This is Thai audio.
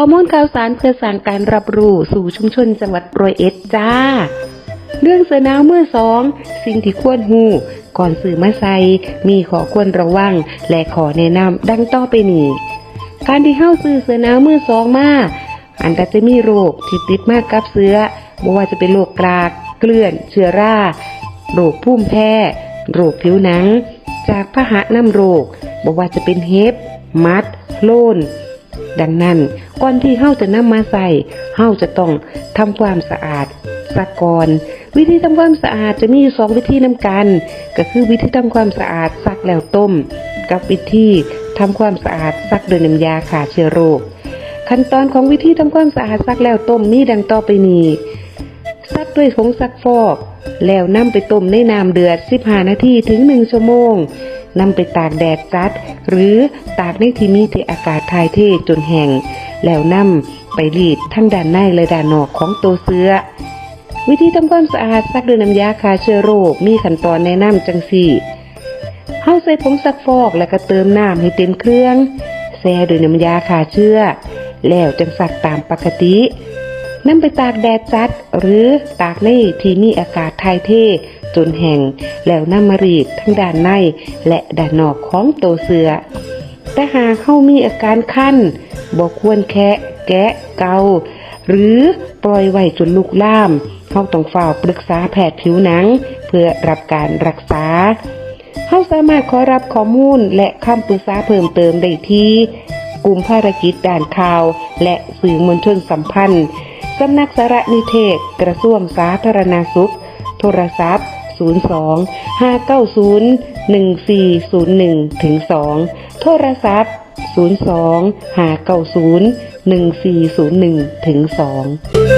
ข้อมูลข่าวสารเพื่อสร้างการรับรู้สู่ชุมชนจังหวัดร้อยเอ็ดจ้า เรื่องเสือหนาวเมื่อสอง สิ่งที่ควรหูก่อนสื่อมาใส่มีขอควรระวัง และขอแนะนำดังต่อไปนี้ การที่เข้าซื้อเสือหนาวมือสองมาอันก็จะมีโรคที่ติดมากกับเสือบ่ว่าจะเป็นโรคกราก เกลื่อน เชื้อราโรคพุ่มแพ้ โรคผิวหนัง จากพาหะน้ำโรคบ่ว่าจะเป็นเห็บมัด โลน ดังนั้นก่อนที่เฮาจะนำมาใส่เฮาจะต้องทำความสะอาดสักก่อนวิธีทำความสะอาดจะมีอยู่สองวิธีนํกัน ก็คือวิธีทำความสะอาดซักแล้วต้ม กับวิธีทำความสะอาดซักโดยน้ำยาฆ่าเชื้อโรค ขั้นตอนของวิธีทำความสะอาดซักแล้วต้มมีดังต่อไปนี้ซักด้วยผงซักฟอก แล้วนำไปต้มในน้ำเดือด 15 นาทีถึง 1 ชั่วโมง นำไปตากแดดจัด หรือตากในที่มีที่อากาศถ่ายเทจนแห้งแล้วนำไปรีดทั้งด้านในและด้านนอกของตัวเสื้อ วิธีทำความสะอาดซักด้วยน้ำยาฆ่าเชื้อโรคมีขั้นตอนแนะนำจังสี่เฮาใส่ผงซักฟอกแล้วก็เติมน้ำให้เต็มเครื่องแช่ด้วยน้ำยาฆ่าเชื้อ แล้วจังซักตามปกติ นำไปตากแดดจัด หรือตากในที่มีอากาศถ่ายเท จนแห้งแล้วนำมารีดทั้งด้านใน และด้านนอกของตัวเสือแต่หากเข้ามีอาการคันบอกควรแคะแกะเกา หรือปล่อยไว้จนลุกล่ามเขาต้องเฝ้าปรึกษาแพทย์ผิวหนัง เพื่อรับการรักษาเขาสามารถขอรับข้อมูลและคำปรึกษาเพิ่มเติมได้ที่กลุ่มภารกิจด่านข่าว และสื่อมวลชนสัมพันธ์ สำนักสารนิเทศ กระทรวงสาธารณาสุข โทรศัพท์ 02 590 1401ถึง2โทรศัพท์ 02 590 1401ถึง2